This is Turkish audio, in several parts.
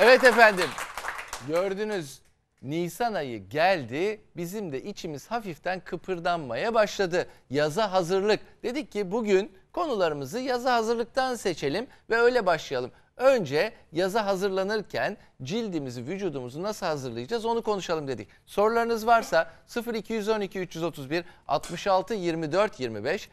Evet efendim. Gördünüz Nisan ayı geldi. Bizim de içimiz hafiften kıpırdanmaya başladı. Yaza hazırlık. Dedik ki bugün konularımızı yaza hazırlıktan seçelim ve öyle başlayalım. Önce yaza hazırlanırken cildimizi, vücudumuzu nasıl hazırlayacağız onu konuşalım dedik. Sorularınız varsa 0212 331 66 24 25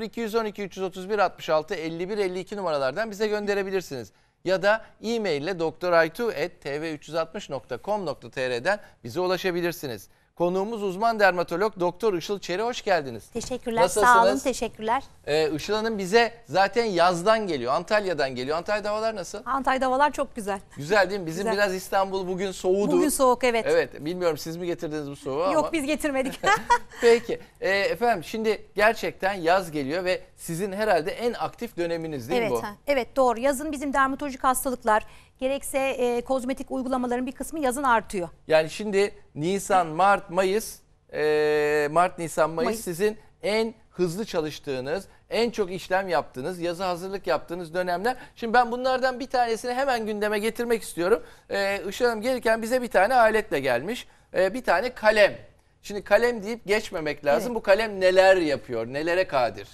0212 331 66 51 52 numaralardan bize gönderebilirsiniz ya da e-mail ile doktoraytu.tv360.com.tr'den bize ulaşabilirsiniz. Konuğumuz uzman dermatolog Doktor Işıl Çeri hoş geldiniz. Teşekkürler. Sağ olun. Nasılsınız? Teşekkürler. Ee, Işıl Hanım bize zaten yazdan geliyor, Antalya'dan geliyor. Antalya'da havalar nasıl? Antalya'da havalar çok güzel. Güzel değil mi? Bizim Güzel. biraz İstanbul bugün soğudu. Bugün soğuk evet. Evet, bilmiyorum siz mi getirdiniz bu soğuğu ama. Yok biz getirmedik. Peki. Ee, efendim şimdi gerçekten yaz geliyor ve sizin herhalde en aktif döneminiz değil mi evet, bu? ha, evet doğru. Yazın bizim dermatolojik hastalıklar gerekse e, kozmetik uygulamaların bir kısmı yazın artıyor. Yani şimdi Nisan, Mart, Mayıs, e, Mart, Nisan, Mayıs, Mayıs. sizin en hızlı çalıştığınız, en çok işlem yaptığınız, yazı hazırlık yaptığınız dönemler. Şimdi ben bunlardan bir tanesini hemen gündeme getirmek istiyorum. E, Işıl Hanım gelirken bize bir tane aletle gelmiş. E, bir tane kalem. Şimdi kalem deyip geçmemek lazım. Evet. Bu kalem neler yapıyor, nelere kadir?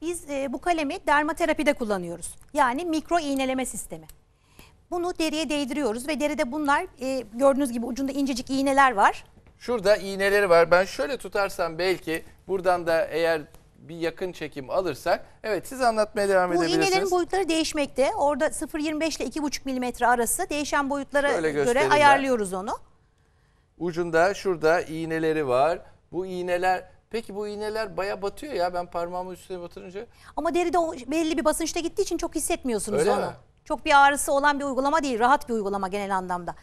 Biz e, bu kalemi dermaterapide kullanıyoruz. Yani mikro iğneleme sistemi. Bunu deriye değdiriyoruz ve deride bunlar e, gördüğünüz gibi ucunda incecik iğneler var. Şurada iğneleri var. Ben şöyle tutarsam belki buradan da eğer bir yakın çekim alırsak. Evet siz anlatmaya devam Bu edebilirsiniz. iğnelerin boyutları değişmekte. Orada 0.25 ile 2.5 milimetre arası değişen boyutlara Şöyle göre göstereyim ben. ayarlıyoruz onu. Ucunda şurada iğneleri var. Bu iğneler peki bu iğneler baya batıyor ya ben parmağımı üstüne batırınca. Ama deride o belli bir basınçta gittiği için çok hissetmiyorsunuz Öyle onu. mi? Çok bir ağrısı olan bir uygulama değil, rahat bir uygulama genel anlamda.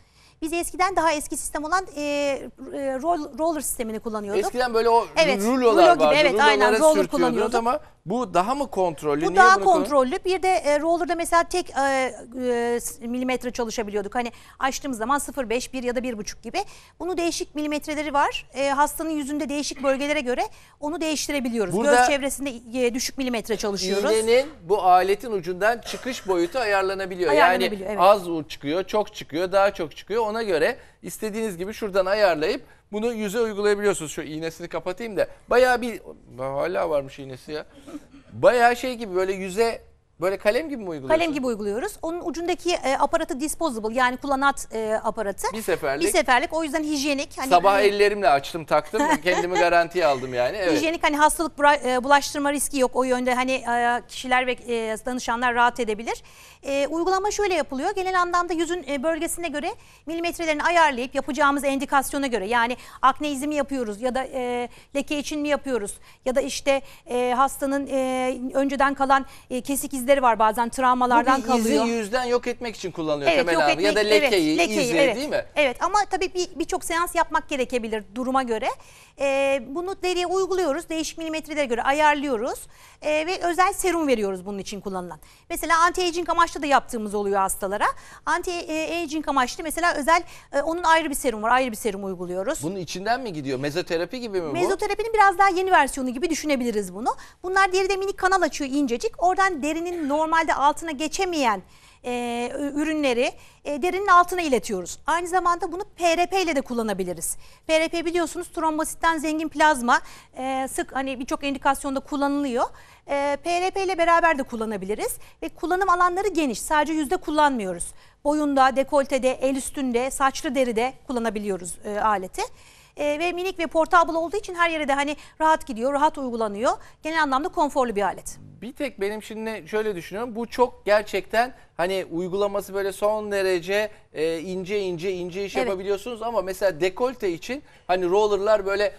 Biz eskiden daha eski sistem olan e, e, roll- roller sistemini kullanıyorduk. Eskiden böyle o Evet, rulolar rulo gibi, vardı. evet, aynen, Rulolara roller sürtüyordunuz kullanıyorduk. Ama bu daha mı kontrollü? Bu Niye daha kontrollü. Bir de e, roller'da mesela tek e, e, milimetre çalışabiliyorduk. Hani açtığımız zaman 0.5, 1 ya da 1.5 gibi. Bunu değişik milimetreleri var. E, hastanın yüzünde değişik bölgelere göre onu değiştirebiliyoruz. Burada- Göz çevresinde e, düşük milimetre çalışıyoruz. İğnenin bu aletin ucundan çıkış boyutu ayarlanabiliyor. Ayarlanabiliyor, yani evet. az çıkıyor, çok çıkıyor, daha çok çıkıyor. Ona göre istediğiniz gibi şuradan ayarlayıp bunu yüze uygulayabiliyorsunuz. Şu iğnesini kapatayım da. Bayağı bir hala varmış iğnesi ya. Bayağı şey gibi böyle yüze böyle kalem gibi mi uyguluyorsunuz? Kalem gibi uyguluyoruz. Onun ucundaki e, aparatı disposable yani kullanat e, aparatı. Bir seferlik. Bir seferlik o yüzden hijyenik. Hani, Sabah hani, ellerimle açtım taktım. Kendimi garantiye aldım yani. Evet. Hijyenik hani hastalık e, bulaştırma riski yok. O yönde hani e, kişiler ve e, danışanlar rahat edebilir. E, uygulama şöyle yapılıyor. Genel anlamda yüzün e, bölgesine göre milimetrelerini ayarlayıp yapacağımız endikasyona göre yani akne izi mi yapıyoruz ya da e, leke için mi yapıyoruz ya da işte e, hastanın e, önceden kalan e, kesik izleri var bazen travmalardan Bu bir izi kalıyor. yüzden yok etmek için kullanılıyor Evet, temel yok anlamda. Ya da etmek- lekeyi, evet, lekeyi, izi evet. değil mi? Evet ama tabii bir- birçok seans yapmak gerekebilir duruma göre. Ee, bunu deriye uyguluyoruz. Değişik milimetrelere göre ayarlıyoruz. Ee, ve özel serum veriyoruz bunun için kullanılan. Mesela anti-aging amaçlı da yaptığımız oluyor hastalara. Anti-aging amaçlı mesela özel e, onun ayrı bir serum var. Ayrı bir serum uyguluyoruz. Bunun içinden mi gidiyor? Mezoterapi gibi mi bu? Mezoterapinin biraz daha yeni versiyonu gibi düşünebiliriz bunu. Bunlar deride minik kanal açıyor incecik. Oradan derinin normalde altına geçemeyen e, ürünleri e, derinin altına iletiyoruz. Aynı zamanda bunu PRP ile de kullanabiliriz. PRP biliyorsunuz trombositten zengin plazma e, sık hani birçok indikasyonda kullanılıyor. E, PRP ile beraber de kullanabiliriz ve kullanım alanları geniş. Sadece yüzde kullanmıyoruz. Boyunda, dekoltede, el üstünde, saçlı deride kullanabiliyoruz e, aleti. E, ve minik ve portable olduğu için her yere de hani rahat gidiyor, rahat uygulanıyor. Genel anlamda konforlu bir alet. Bir tek benim şimdi şöyle düşünüyorum. Bu çok gerçekten hani uygulaması böyle son derece e, ince ince ince iş Evet. yapabiliyorsunuz ama mesela dekolte için hani rollerlar böyle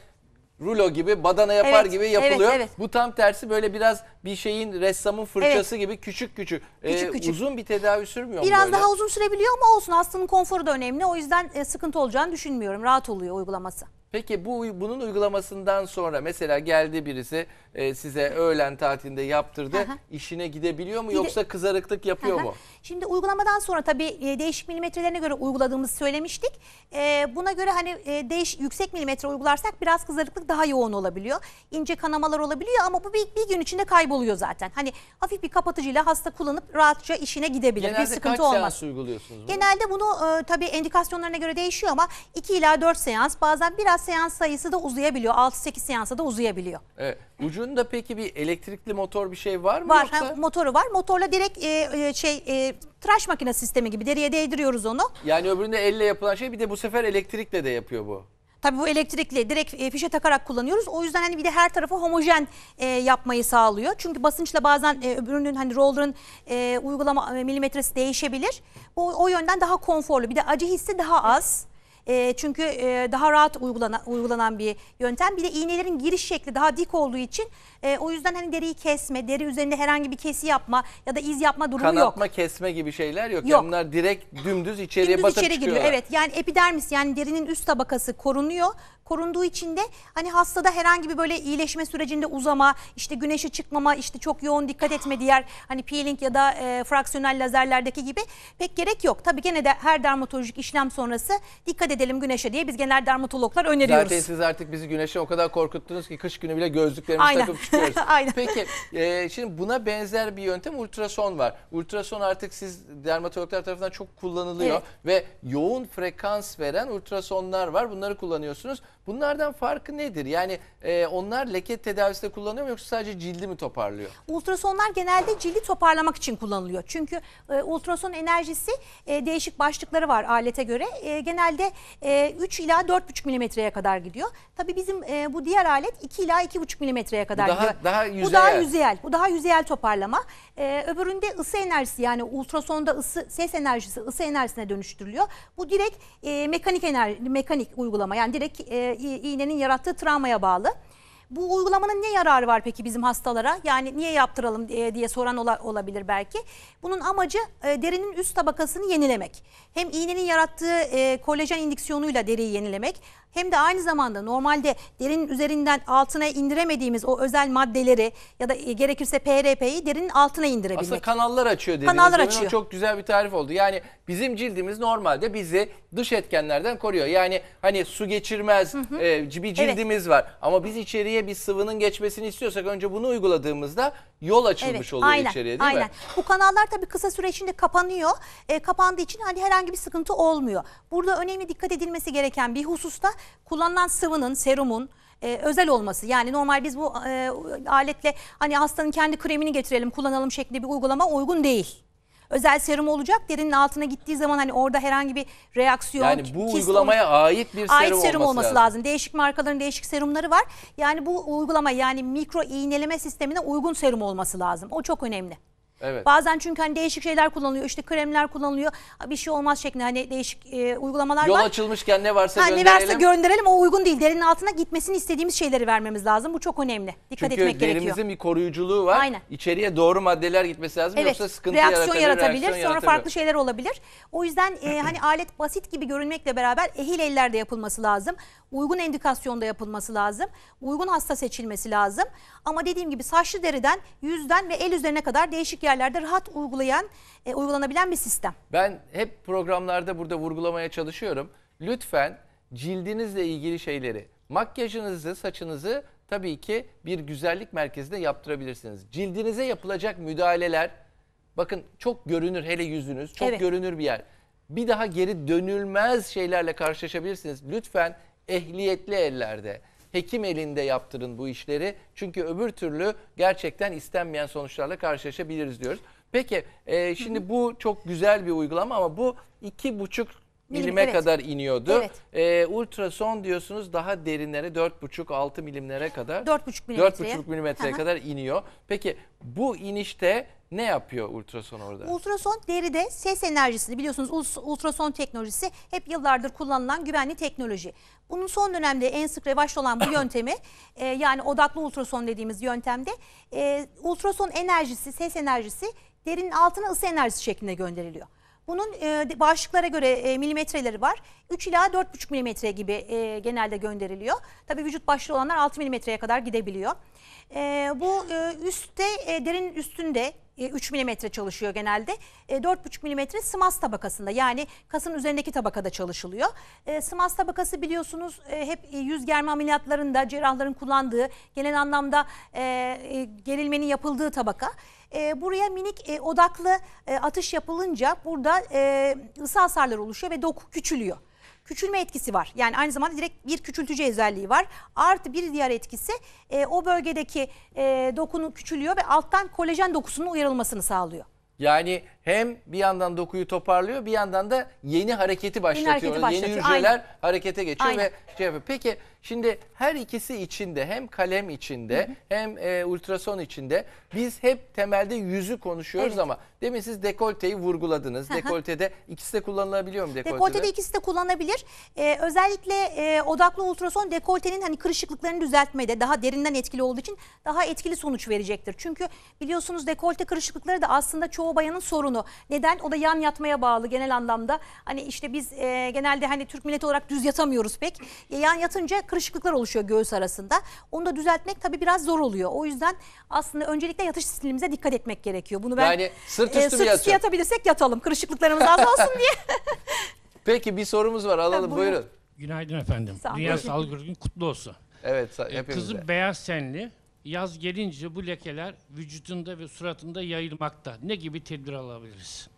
rulo gibi badana yapar Evet, gibi evet, yapılıyor. evet. Bu tam tersi böyle biraz bir şeyin ressamın fırçası gibi küçük küçük. Küçük küçük. Uzun bir tedavi sürmüyor mu Biraz böyle? daha uzun sürebiliyor ama olsun hastanın konforu da önemli. O yüzden e, sıkıntı olacağını düşünmüyorum. Rahat oluyor uygulaması. Peki bu bunun uygulamasından sonra mesela geldi birisi e, size öğlen tatilinde yaptırdı. Hı. işine gidebiliyor mu Gide- yoksa kızarıklık yapıyor Aha. mu? Şimdi uygulamadan sonra tabii e, değişik milimetrelerine göre uyguladığımızı söylemiştik. E, buna göre hani e, değiş yüksek milimetre uygularsak biraz kızarıklık daha yoğun olabiliyor. İnce kanamalar olabiliyor ama bu bir, bir gün içinde kayboluyor zaten. Hani hafif bir kapatıcıyla hasta kullanıp rahatça işine gidebilir. bir Genelde sıkıntı kaç olmaz. seans uyguluyorsunuz bunu? Genelde bunu e, tabii endikasyonlarına göre değişiyor ama 2 ila 4 seans bazen biraz seans sayısı da uzayabiliyor. 6-8 seansa da uzayabiliyor. Evet. Ucunda peki bir elektrikli motor bir şey var mı Var yoksa? ha, motoru var. Motorla direkt e, e, şey e, tıraş makine sistemi gibi deriye değdiriyoruz onu. Yani öbüründe elle yapılan şey bir de bu sefer elektrikle de yapıyor bu. Tabii bu elektrikli direkt e, fişe takarak kullanıyoruz. O yüzden hani bir de her tarafı homojen e, yapmayı sağlıyor. Çünkü basınçla bazen e, öbürünün hani roller'ın e, uygulama e, milimetresi değişebilir. O, o yönden daha konforlu. Bir de acı hissi daha az. E, çünkü e, daha rahat uygulanan, uygulanan bir yöntem. Bir de iğnelerin giriş şekli daha dik olduğu için e, o yüzden hani deriyi kesme, deri üzerinde herhangi bir kesi yapma ya da iz yapma durumu yok. Kanatma kesme gibi şeyler yok. Yok. Yani bunlar direkt dümdüz içeriye Dümdüz batıp içeri giriyor. çıkıyorlar. Evet yani epidermis yani derinin üst tabakası korunuyor. Korunduğu için de hani hastada herhangi bir böyle iyileşme sürecinde uzama, işte güneşe çıkmama, işte çok yoğun dikkat etme diğer hani peeling ya da e, fraksiyonel lazerlerdeki gibi pek gerek yok. Tabii gene de her dermatolojik işlem sonrası dikkat edelim güneşe diye biz genel dermatologlar öneriyoruz. Zaten siz artık bizi güneşe o kadar korkuttunuz ki kış günü bile gözlüklerimizi Aynen. takıp çıkıyoruz. Aynen. Peki e, şimdi buna benzer bir yöntem ultrason var. Ultrason artık siz dermatologlar tarafından çok kullanılıyor ve yoğun frekans veren ultrasonlar var. Bunları kullanıyorsunuz. Bunlardan farkı nedir? Yani e, onlar leke tedavisinde kullanıyor mu yoksa sadece cildi mi toparlıyor? Ultrasonlar genelde cildi toparlamak için kullanılıyor. Çünkü e, ultrason enerjisi e, değişik başlıkları var alete göre. E, genelde e, 3 ila 4,5 milimetreye kadar gidiyor. Tabii bizim e, bu diğer alet 2 ila 2,5 milimetreye kadar daha- gidiyor. daha Bu daha yüzeyel. yüzeyel. Bu daha yüzeyel toparlama. E, öbüründe ısı enerjisi yani ultrasonda ısı ses enerjisi ısı enerjisine dönüştürülüyor. Bu direkt e, mekanik enerji mekanik uygulama. Yani direkt e, i- iğnenin yarattığı travmaya bağlı. Bu uygulamanın ne yararı var peki bizim hastalara? Yani niye yaptıralım diye, diye soran ola- olabilir belki. Bunun amacı e, derinin üst tabakasını yenilemek. Hem iğnenin yarattığı e, kolajen indiksiyonuyla deriyi yenilemek hem de aynı zamanda normalde derinin üzerinden altına indiremediğimiz o özel maddeleri ya da e, gerekirse PRP'yi derinin altına indirebilmek. Aslında kanallar açıyor dediniz. Kanallar Demin açıyor. Çok güzel bir tarif oldu. Yani bizim cildimiz normalde bizi dış etkenlerden koruyor. Yani hani su geçirmez e, bir cildimiz var. Ama biz içeriye bir sıvının geçmesini istiyorsak önce bunu uyguladığımızda yol açılmış oluyor aynen, içeriye değil aynen. mi? Bu kanallar tabii kısa süre içinde kapanıyor. E, kapandığı için hani herhangi bir sıkıntı olmuyor. Burada önemli dikkat edilmesi gereken bir hususta kullanılan sıvının, serumun e, özel olması. Yani normal biz bu e, aletle hani hastanın kendi kremini getirelim, kullanalım şeklinde bir uygulama uygun değil. Özel serum olacak. Derinin altına gittiği zaman hani orada herhangi bir reaksiyon, Yani bu kist uygulamaya ait bir serum, ait serum olması, olması lazım. lazım. Değişik markaların değişik serumları var. Yani bu uygulama yani mikro iğneleme sistemine uygun serum olması lazım. O çok önemli. Evet. Bazen çünkü hani değişik şeyler kullanılıyor. işte kremler kullanılıyor. Bir şey olmaz şeklinde hani değişik e, uygulamalar Yol var. açılmışken ne varsa Ha, ne gönderelim. varsa gönderelim o uygun değil. Derinin altına gitmesini istediğimiz şeyleri vermemiz lazım. Bu çok önemli. Dikkat Çünkü etmek derimizin gerekiyor. bir koruyuculuğu var. Aynen. İçeriye doğru maddeler gitmesi lazım Evet, yoksa sıkıntı reaksiyon yaratabilir. yaratabilir. reaksiyon sonra yaratabilir. farklı şeyler olabilir. O yüzden e, hani alet basit gibi görünmekle beraber ehil ellerde yapılması lazım. Uygun endikasyonda yapılması lazım. Uygun hasta seçilmesi lazım. Ama dediğim gibi saçlı deriden yüzden ve el üzerine kadar değişik yerlerde rahat uygulayan, e, uygulanabilen bir sistem. Ben hep programlarda burada vurgulamaya çalışıyorum. Lütfen cildinizle ilgili şeyleri, makyajınızı, saçınızı tabii ki bir güzellik merkezinde yaptırabilirsiniz. Cildinize yapılacak müdahaleler, bakın çok görünür hele yüzünüz, çok Evet. görünür bir yer. Bir daha geri dönülmez şeylerle karşılaşabilirsiniz. Lütfen ehliyetli ellerde, hekim elinde yaptırın bu işleri. Çünkü öbür türlü gerçekten istenmeyen sonuçlarla karşılaşabiliriz diyoruz. Peki e, şimdi bu çok güzel bir uygulama ama bu iki buçuk milime evet. kadar iniyordu. Evet. E, ultrason diyorsunuz daha derinlere dört buçuk altı milimlere kadar. 4,5 milimetreye. Dört buçuk milimetreye Aha. kadar iniyor. Peki bu inişte ne yapıyor ultrason orada? Ultrason deride ses enerjisini biliyorsunuz ult- ultrason teknolojisi hep yıllardır kullanılan güvenli teknoloji. Bunun son dönemde en sık revaçta olan bu yöntemi e, yani odaklı ultrason dediğimiz yöntemde e, ultrason enerjisi, ses enerjisi derinin altına ısı enerjisi şeklinde gönderiliyor. Bunun e, bağışıklara göre e, milimetreleri var. 3 ila 4,5 milimetre gibi e, genelde gönderiliyor. Tabii vücut başlığı olanlar 6 milimetreye kadar gidebiliyor. E, bu e, üstte e, derinin üstünde e, 3 milimetre çalışıyor genelde. E, 4,5 milimetre sımas tabakasında yani kasın üzerindeki tabakada çalışılıyor. E, sımas tabakası biliyorsunuz e, hep e, yüz germe ameliyatlarında cerrahların kullandığı genel anlamda e, e, gerilmenin yapıldığı tabaka. E, buraya minik e, odaklı e, atış yapılınca burada e, ısı hasarları oluşuyor ve doku küçülüyor. Küçülme etkisi var. Yani aynı zamanda direkt bir küçültücü özelliği var. Artı bir diğer etkisi e, o bölgedeki e, dokunun küçülüyor ve alttan kolajen dokusunun uyarılmasını sağlıyor. Yani hem bir yandan dokuyu toparlıyor bir yandan da yeni hareketi başlatıyor. hareketi başlatıyor, hücreler aynen. harekete geçiyor Aynen. ve şey yapıyor. Peki şimdi her ikisi içinde hem kalem içinde hem e, ultrason içinde biz hep temelde yüzü konuşuyoruz Evet. ama demin siz dekolteyi vurguladınız. Dekoltede ikisi de kullanılabiliyor mu dekoltede? Dekoltede ikisi de kullanılabilir. Ee, özellikle e, odaklı ultrason dekoltenin hani kırışıklıklarını düzeltmede daha derinden etkili olduğu için daha etkili sonuç verecektir. Çünkü biliyorsunuz dekolte kırışıklıkları da aslında çoğu bayanın sorunu. Neden? O da yan yatmaya bağlı genel anlamda. Hani işte biz e, genelde hani Türk milleti olarak düz yatamıyoruz pek. E, yan yatınca kırışıklıklar oluşuyor göğüs arasında. Onu da düzeltmek tabii biraz zor oluyor. O yüzden aslında öncelikle yatış stilimize dikkat etmek gerekiyor. Bunu ben Yani sırt e, üstü mü sırt yatıyor? yatabilirsek yatalım. Kırışıklıklarımız az olsun diye. Peki bir sorumuz var alalım Ha, buyurun. buyurun. Günaydın efendim. Sağ olun. Dünya. Sağlık Örgütü kutlu olsun. Evet Ee, hepimize. Kızım beyaz tenli. Yaz gelince bu lekeler vücudunda ve suratında yayılmakta. Ne gibi tedbir alabiliriz?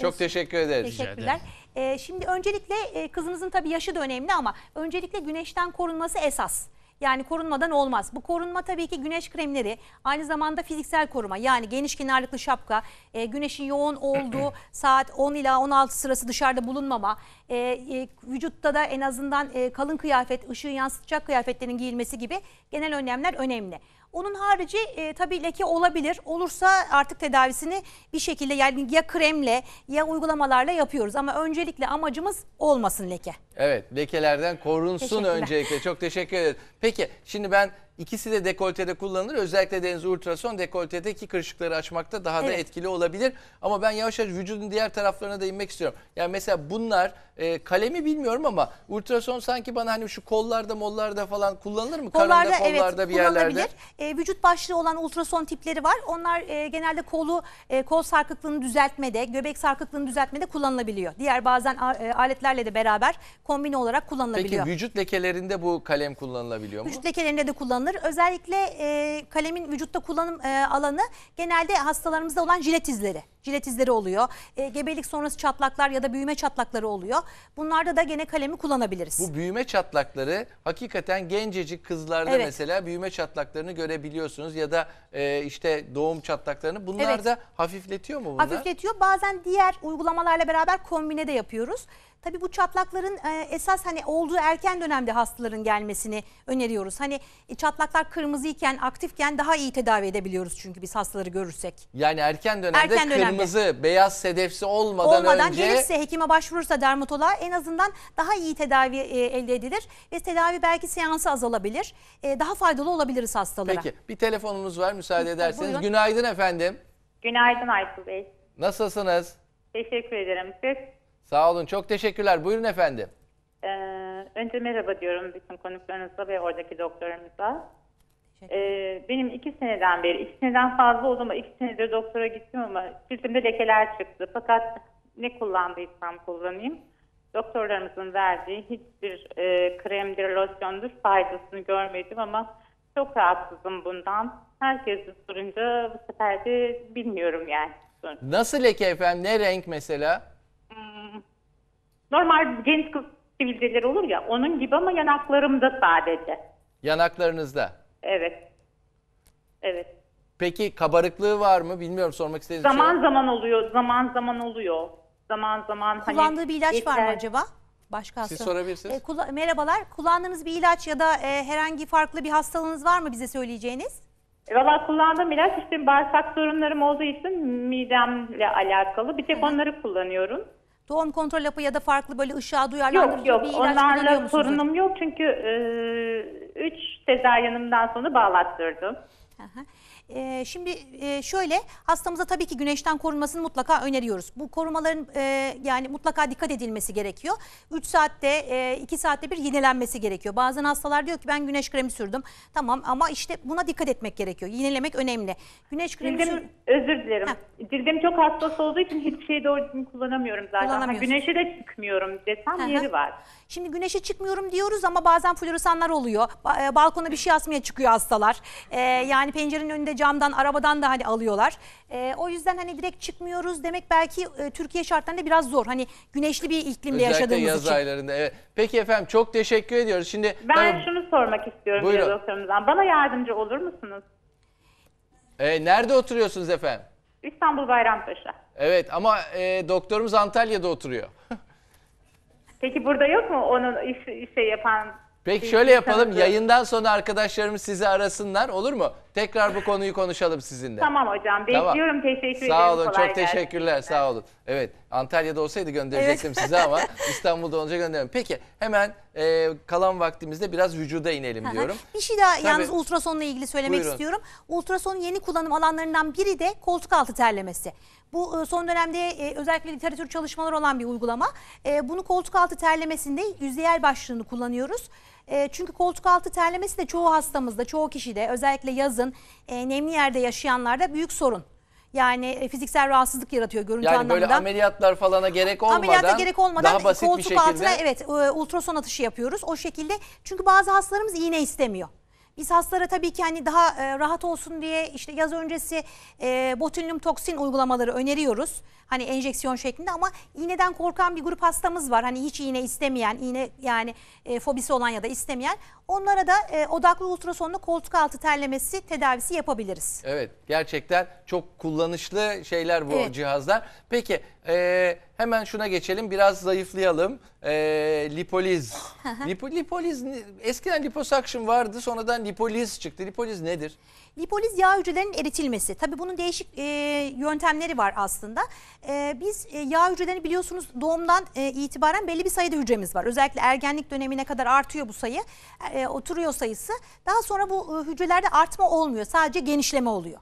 Çok teşekkür ederiz. Teşekkürler. Ee, şimdi öncelikle e, kızınızın tabii yaşı da önemli ama öncelikle güneşten korunması esas. Yani korunmadan olmaz. Bu korunma tabii ki güneş kremleri, aynı zamanda fiziksel koruma. Yani geniş kenarlıklı şapka, e, güneşin yoğun olduğu saat 10 ila 16 sırası dışarıda bulunmama, e, e, vücutta da en azından e, kalın kıyafet, ışığı yansıtacak kıyafetlerin giyilmesi gibi genel önlemler önemli. Onun harici e, tabii leke olabilir. Olursa artık tedavisini bir şekilde yani ya kremle ya uygulamalarla yapıyoruz. Ama öncelikle amacımız olmasın leke. Evet lekelerden korunsun öncelikle. Çok teşekkür ederim. Peki şimdi ben ikisi de dekoltede kullanılır. Özellikle deniz ultrason dekoltedeki kırışıkları açmakta daha da Evet. etkili olabilir. Ama ben yavaş yavaş vücudun diğer taraflarına da inmek istiyorum. Yani mesela bunlar e, kalemi bilmiyorum ama ultrason sanki bana hani şu kollarda mollarda falan kullanılır mı? Kollarda Karında evet kollarda bir yerlerde. kullanılabilir. E, vücut başlığı olan ultrason tipleri var. Onlar e, genelde kolu e, kol sarkıklığını düzeltmede, göbek sarkıklığını düzeltmede kullanılabiliyor. Diğer bazen e, aletlerle de beraber kombine olarak Peki kullanılabiliyor. vücut lekelerinde bu kalem kullanılabiliyor mu? Vücut lekelerinde de kullanılır. Özellikle e, kalemin vücutta kullanım e, alanı genelde hastalarımızda olan jilet izleri. Jilet izleri oluyor. E, gebelik sonrası çatlaklar ya da büyüme çatlakları oluyor. Bunlarda da gene kalemi kullanabiliriz. Bu büyüme çatlakları hakikaten gencecik kızlarda Evet. mesela büyüme çatlaklarını görebiliyorsunuz ya da e, işte doğum çatlaklarını. Bunlar Evet. da hafifletiyor mu bunlar? hafifletiyor. Bazen diğer uygulamalarla beraber kombine de yapıyoruz. Tabii bu çatlakların e, esas hani olduğu erken dönemde hastaların gelmesini öneriyoruz. Hani e, çatlaklar kırmızıyken, aktifken daha iyi tedavi edebiliyoruz çünkü biz hastaları görürsek. Yani erken dönemde Erken dönemde. kırmızı, beyaz sedefsi olmadan, Olmadan önce gelirse hekime başvurursa dermatoloğa en azından daha iyi tedavi e, elde edilir ve tedavi belki seansı azalabilir. Daha faydalı olabiliriz hastalara. Peki bir telefonumuz var müsaade ederseniz. buyurun. Günaydın efendim. Günaydın Aysu Bey. Nasılsınız? Teşekkür ederim. Siz Sağ olun çok teşekkürler. Buyurun efendim. e, önce merhaba diyorum bütün konuklarınıza ve oradaki doktorumuza. E, benim iki seneden beri, iki seneden fazla oldu ama iki senedir doktora gittim ama ciltimde lekeler çıktı. Fakat ne kullandıysam kullanayım. Doktorlarımızın verdiği hiçbir e, kremdir, losyondur faydasını görmedim ama çok rahatsızım bundan. Herkes de sorunca bu sefer de bilmiyorum yani. Nasıl leke efendim? Ne renk mesela? Normal genç kız sivilceleri olur ya onun gibi ama yanaklarımda sadece. Yanaklarınızda. Evet. Evet. Peki kabarıklığı var mı? Bilmiyorum sormak istediğiniz şey var Zaman mı? zaman oluyor. Zaman zaman oluyor. Zaman zaman hani Kullandığı bir ilaç var mı yeter- acaba? Başka hasta. Siz sorabilirsiniz. E, kula- merhabalar. Kullandığınız bir ilaç ya da e, herhangi farklı bir hastalığınız var mı bize söyleyeceğiniz? E, Valla kullandığım ilaç işte bağırsak sorunlarım olduğu için midemle alakalı. Bir tek onları kullanıyorum. Doğum kontrol hapı ya da farklı böyle ışığa duyarlandırıcı Yok yok bir ilaç kullanıyor onlarla musunuz? sorunum yok çünkü e, üç sezaryenimden sonra bağlattırdım. Aha. Ee, şimdi e, şöyle hastamıza tabii ki güneşten korunmasını mutlaka öneriyoruz. Bu korumaların e, yani mutlaka dikkat edilmesi gerekiyor. 3 saatte e, 2 saatte bir yenilenmesi gerekiyor. Bazen hastalar diyor ki ben güneş kremi sürdüm. Tamam ama işte buna dikkat etmek gerekiyor. Yenilemek önemli. Güneş kremi sür... Cildim, özür dilerim. Cildim çok hassas olduğu için hiçbir şeyi doğru düzgün kullanamıyorum zaten. Ha, güneşe de çıkmıyorum desem Hı hı. yeri var. Şimdi güneşe çıkmıyorum diyoruz ama bazen floresanlar oluyor. E, balkona bir şey asmaya çıkıyor hastalar. E, yani pencerenin önünde camdan, arabadan da hani alıyorlar. E, o yüzden hani direkt çıkmıyoruz demek belki e, Türkiye şartlarında biraz zor. Hani güneşli bir iklimde Özellikle yaşadığımız yaz için. aylarında. Evet. Peki efendim çok teşekkür ediyoruz. Şimdi Ben tabii, şunu sormak istiyorum Buyurun. doktorumuzdan. Bana yardımcı olur musunuz? e, nerede oturuyorsunuz efendim? İstanbul Bayrampaşa. Evet ama e, doktorumuz Antalya'da oturuyor. Peki burada yok mu onun iş, şey yapan? Peki şöyle yapalım. Yayından sonra arkadaşlarımız sizi arasınlar olur mu? Tekrar bu konuyu konuşalım sizinle. Tamam hocam. Bekliyorum. Teşekkür ederim. Sağ olun. Kolay çok gelsin. teşekkürler. Sağ olun. Evet. Antalya'da olsaydı gönderecektim size ama İstanbul'da olunca gönderelim. Peki hemen e, kalan vaktimizde biraz vücuda inelim diyorum. Bir şey daha Tabii. yalnız ultrasonla ilgili söylemek Buyurun. istiyorum. Ultrasonun yeni kullanım alanlarından biri de koltuk altı terlemesi. Bu e, son dönemde e, özellikle literatür çalışmaları olan bir uygulama. E, Bunu koltuk altı terlemesinde yüzeyel başlığını kullanıyoruz. E, Çünkü koltuk altı terlemesi de çoğu hastamızda, çoğu kişide özellikle yazın e, nemli yerde yaşayanlarda büyük sorun. Yani e, fiziksel rahatsızlık yaratıyor görüntü Yani anlamında. böyle ameliyatlar falana gerek olmadan, Ameliyata gerek olmadan daha basit bir koltuk şekilde altına evet e, ultrason atışı yapıyoruz. O şekilde çünkü bazı hastalarımız iğne istemiyor. Biz hastalara tabii ki hani daha e, rahat olsun diye işte yaz öncesi e, botulinum toksin uygulamaları öneriyoruz. Hani enjeksiyon şeklinde ama iğneden korkan bir grup hastamız var. Hani hiç iğne istemeyen, iğne yani e, fobisi olan ya da istemeyen. Onlara da e, odaklı ultrasonla koltuk altı terlemesi tedavisi yapabiliriz. Evet gerçekten çok kullanışlı şeyler bu Evet. cihazlar. Peki e, hemen şuna geçelim biraz zayıflayalım. E, lipoliz. Lipo, lipoliz eskiden liposuction vardı sonradan lipoliz çıktı. Lipoliz nedir? Lipoliz yağ hücrelerinin eritilmesi. Tabii bunun değişik e, yöntemleri var aslında. E, biz e, yağ hücrelerini biliyorsunuz doğumdan e, itibaren belli bir sayıda hücremiz var. Özellikle ergenlik dönemine kadar artıyor bu sayı. E, oturuyor sayısı. Daha sonra bu e, hücrelerde artma olmuyor. Sadece genişleme oluyor.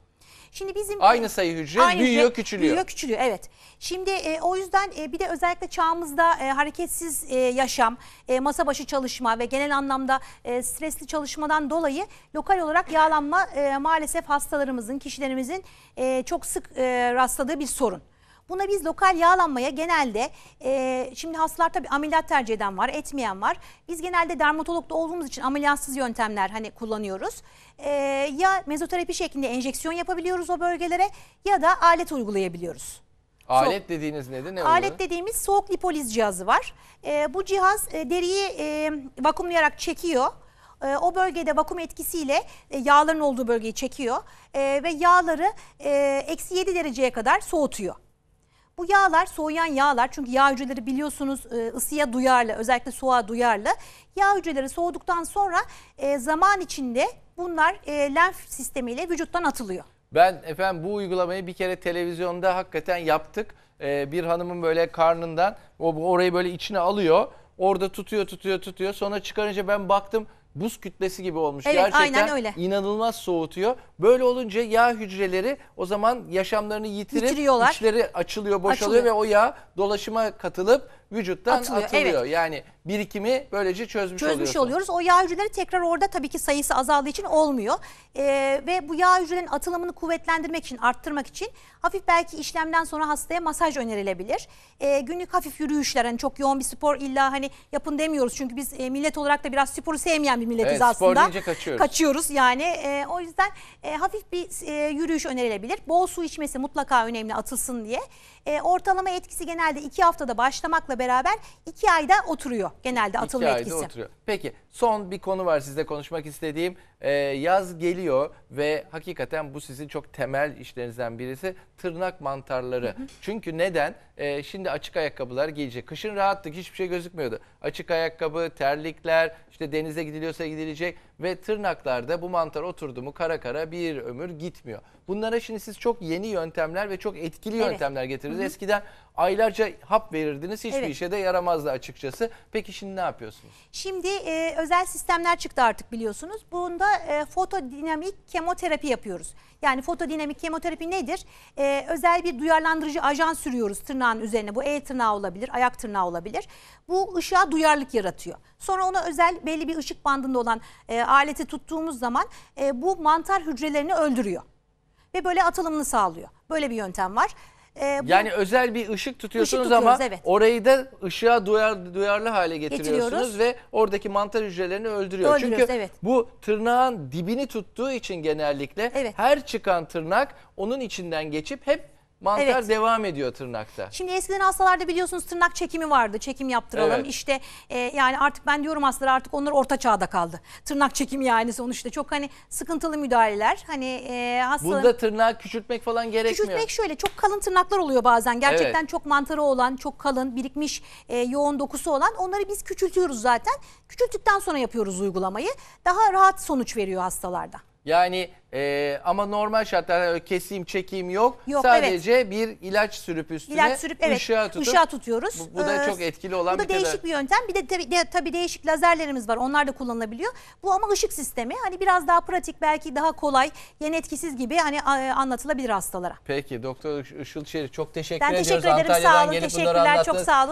Şimdi bizim Aynı sayı hücre Aynı büyüyor hücre küçülüyor. Büyüyor küçülüyor evet. Şimdi e, o yüzden e, bir de özellikle çağımızda e, hareketsiz e, yaşam, e, masa başı çalışma ve genel anlamda e, stresli çalışmadan dolayı lokal olarak yağlanma e, maalesef hastalarımızın, kişilerimizin e, çok sık e, rastladığı bir sorun. Buna biz lokal yağlanmaya genelde e, şimdi hastalar tabii ameliyat tercih eden var, etmeyen var. Biz genelde dermatologda olduğumuz için ameliyatsız yöntemler hani kullanıyoruz. E, ya mezoterapi şeklinde enjeksiyon yapabiliyoruz o bölgelere ya da alet uygulayabiliyoruz. Alet dediğiniz nedir? Ne Alet oluyor? dediğimiz soğuk lipoliz cihazı var. E, bu cihaz e, deriyi e, vakumlayarak çekiyor. E, o bölgede vakum etkisiyle e, yağların olduğu bölgeyi çekiyor E, ve yağları eksi 7 dereceye kadar soğutuyor. Bu yağlar soğuyan yağlar çünkü yağ hücreleri biliyorsunuz e, ısıya duyarlı özellikle soğuğa duyarlı. Yağ hücreleri soğuduktan sonra e, zaman içinde bunlar e, lenf sistemiyle vücuttan atılıyor. Ben efendim bu uygulamayı bir kere televizyonda hakikaten yaptık. Bir hanımın böyle karnından orayı böyle içine alıyor. Orada tutuyor tutuyor tutuyor. Sonra çıkarınca ben baktım buz kütlesi gibi olmuş. Evet, Gerçekten aynen öyle. inanılmaz soğutuyor. Böyle olunca yağ hücreleri o zaman yaşamlarını yitirip Yitiriyorlar. içleri açılıyor, boşalıyor Açılıyor. ve o yağ dolaşıma katılıp vücuttan Atılıyor, atılıyor. evet. Yani birikimi böylece çözmüş, çözmüş oluyorsun. oluyoruz. O yağ hücreleri tekrar orada tabii ki sayısı azaldığı için olmuyor. Ee, ve bu yağ hücrelerin atılımını kuvvetlendirmek için, arttırmak için hafif belki işlemden sonra hastaya masaj önerilebilir. Ee, günlük hafif yürüyüşler hani çok yoğun bir spor illa hani yapın demiyoruz. Çünkü biz e, millet olarak da biraz sporu sevmeyen bir milletiz Evet, spor aslında. deyince kaçıyoruz. Kaçıyoruz yani. E, o yüzden e, hafif bir e, yürüyüş önerilebilir. Bol su içmesi mutlaka önemli atılsın diye. E, ortalama etkisi genelde iki haftada başlamakla beraber iki ayda oturuyor genelde atılma İki ayda etkisi. oturuyor. Peki son bir konu var sizle konuşmak istediğim. Ee, yaz geliyor ve hakikaten bu sizin çok temel işlerinizden birisi tırnak mantarları. Çünkü neden? Ee, şimdi açık ayakkabılar giyecek. Kışın rahattık hiçbir şey gözükmüyordu. Açık ayakkabı, terlikler, işte denize gidiliyorsa gidilecek ve tırnaklarda bu mantar oturdu mu kara kara bir ömür gitmiyor. Bunlara şimdi siz çok yeni yöntemler ve çok etkili Evet. yöntemler getirdiniz. Eskiden aylarca hap verirdiniz hiçbir Evet. işe de yaramazdı açıkçası. Peki şimdi ne yapıyorsunuz? Şimdi e, özel sistemler çıktı artık biliyorsunuz. Bunda e, fotodinamik kemoterapi yapıyoruz. Yani fotodinamik kemoterapi nedir? E, özel bir duyarlandırıcı ajan sürüyoruz tırnağın üzerine. Bu el tırnağı olabilir, ayak tırnağı olabilir. Bu ışığa duyarlılık yaratıyor. Sonra ona özel belli bir ışık bandında olan e, aleti tuttuğumuz zaman e, bu mantar hücrelerini öldürüyor. Ve böyle atılımını sağlıyor. Böyle bir yöntem var. E, bu- Yani özel bir ışık tutuyorsunuz tutuyoruz, ama evet. orayı da ışığa duyar, duyarlı hale getiriyorsunuz Getiriyoruz. ve oradaki mantar hücrelerini öldürüyor. Öldürüyoruz, Çünkü evet. bu tırnağın dibini tuttuğu için genellikle Evet. her çıkan tırnak onun içinden geçip hep mantar Evet. devam ediyor tırnakta. Şimdi eskiden hastalarda biliyorsunuz tırnak çekimi vardı. Çekim yaptıralım. Evet. İşte e, yani artık ben diyorum hastalara artık onlar orta çağda kaldı. Tırnak çekimi yani sonuçta çok hani sıkıntılı müdahaleler. Hani e, hastaların Bunda tırnağı küçültmek falan gerekmiyor. Küçültmek şöyle çok kalın tırnaklar oluyor bazen. Gerçekten Evet. çok mantarı olan, çok kalın, birikmiş, e, yoğun dokusu olan onları biz küçültüyoruz zaten. Küçülttükten sonra yapıyoruz uygulamayı. Daha rahat sonuç veriyor hastalarda. Yani e, ama normal şartlarda öyle keseyim çekeyim yok. Yok, Sadece bir ilaç sürüp üstüne İlaç sürüp evet ışığa tutup ışığa tutuyoruz. Bu, bu da Ee, çok etkili olan Bu da bir değişik bir yöntem. Bir de tabii, de, tabii değişik lazerlerimiz var. Onlar da kullanılabiliyor. Bu ama ışık sistemi. Hani biraz daha pratik, belki daha kolay, yan etkisiz gibi hani a- anlatılabilir hastalara. Peki Doktor Işıl Şerif çok teşekkür Ben ediyoruz. teşekkür ederim. Antalya'dan Sağ olun. Teşekkürler. Çok sağ olun.